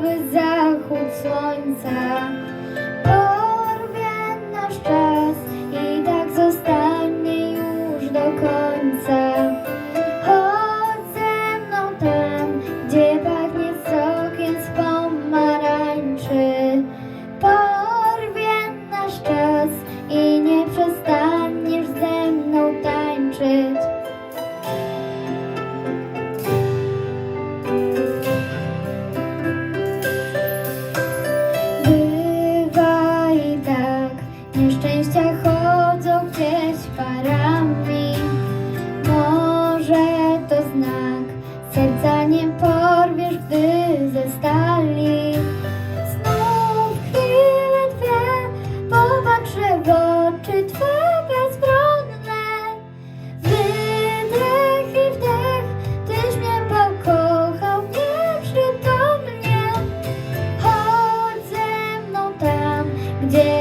nowy zachód słońca porwie nasz czas i tak zostanie już do końca. Chodź ze mną tam, gdzie pachnie. Tam,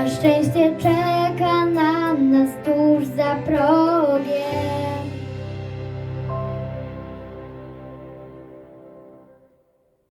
jak raj, a szczęście czeka